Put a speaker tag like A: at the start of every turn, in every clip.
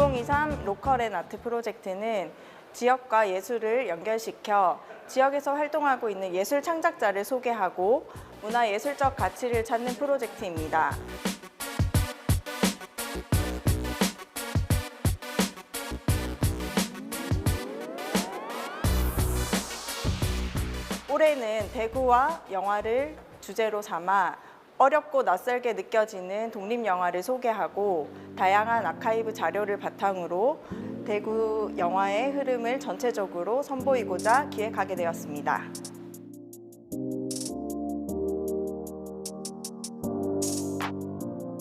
A: 2023 로컬 앤 아트 프로젝트는 지역과 예술을 연결시켜 지역에서 활동하고 있는 예술 창작자를 소개하고 문화예술적 가치를 찾는 프로젝트입니다. 올해는 대구와 영화를 주제로 삼아 어렵고 낯설게 느껴지는 독립영화를 소개하고 다양한 아카이브 자료를 바탕으로 대구 영화의 흐름을 전체적으로 선보이고자 기획하게 되었습니다.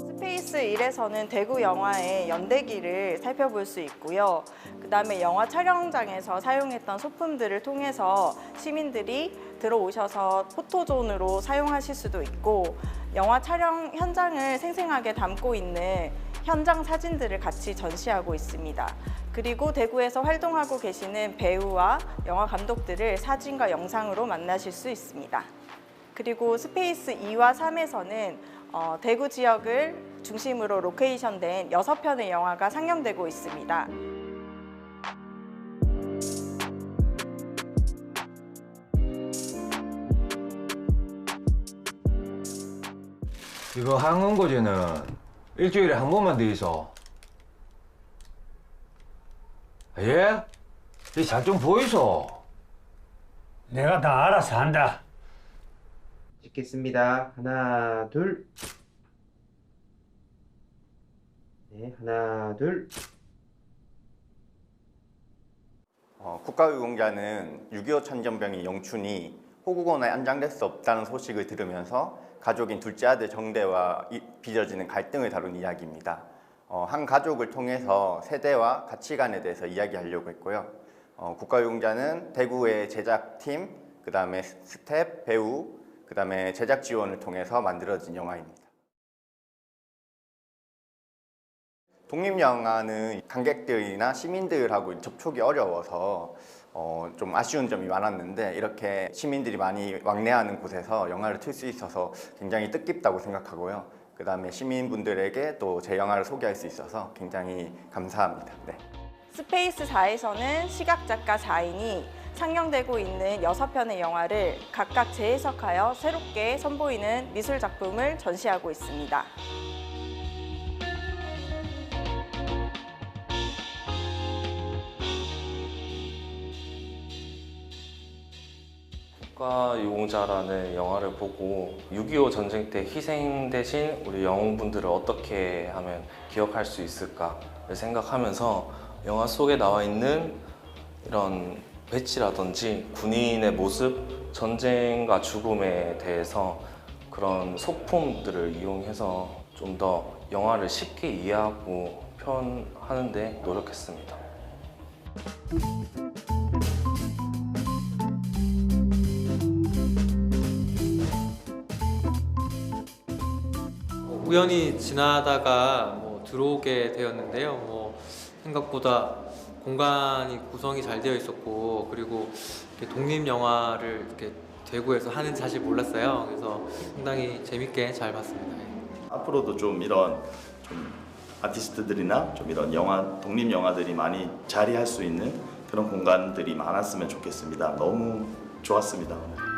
A: 스페이스 1에서는 대구 영화의 연대기를 살펴볼 수 있고요. 그 다음에 영화 촬영장에서 사용했던 소품들을 통해서 시민들이 들어오셔서 포토존으로 사용하실 수도 있고 영화 촬영 현장을 생생하게 담고 있는 현장 사진들을 같이 전시하고 있습니다. 그리고 대구에서 활동하고 계시는 배우와 영화 감독들을 사진과 영상으로 만나실 수 있습니다. 그리고 스페이스 2와 3에서는 어, 대구 지역을 중심으로 로케이션된 6편의 영화가 상영되고 있습니다.
B: 이거 항원고지는 일주일에 한 번만 돼 있어. 예? 이잘 좀 보이소.
C: 내가 다 알아서 한다.
D: 찍겠습니다. 하나, 둘. 네, 하나, 둘.
E: 어, 국가유공자는 6.25 천전병이 영춘이 호국원에 안장될 수 없다는 소식을 들으면서 가족인 둘째 아들 정대와 이- 빚어지는 갈등을 다룬 이야기입니다. 어, 한 가족을 통해서 세대와 가치관에 대해서 이야기하려고 했고요. 어, 국가유공자는 대구의 제작팀, 그 다음에 스텝, 배우, 그 다음에 제작 지원을 통해서 만들어진 영화입니다. 독립영화는 관객들이나 시민들하고 접촉이 어려워서 어, 좀 아쉬운 점이 많았는데 이렇게 시민들이 많이 왕래하는 곳에서 영화를 틀 수 있어서 굉장히 뜻깊다고 생각하고요. 그 다음에 시민분들에게 또 제 영화를 소개할 수 있어서 굉장히 감사합니다. 네.
A: 스페이스 4에서는 시각작가 4인이 상영되고 있는 6편의 영화를 각각 재해석하여 새롭게 선보이는 미술 작품을 전시하고 있습니다.
F: 국가유공자라는 영화를 보고 6.25 전쟁 때 희생되신 우리 영웅분들을 어떻게 하면 기억할 수 있을까를 생각하면서 영화 속에 나와 있는 이런 배치라든지 군인의 모습, 전쟁과 죽음에 대해서 그런 소품들을 이용해서 좀 더 영화를 쉽게 이해하고 표현하는데 노력했습니다.
G: 우연히 지나다가 뭐 들어오게 되었는데요. 뭐 생각보다 공간이 구성이 잘 되어 있었고 그리고 이렇게 독립 영화를 이렇게 대구에서 하는 사실 몰랐어요. 그래서 상당히 재밌게 잘 봤습니다.
H: 앞으로도 좀 이런 좀 아티스트들이나 좀 이런 영화 독립 영화들이 많이 자리할 수 있는 그런 공간들이 많았으면 좋겠습니다. 너무 좋았습니다.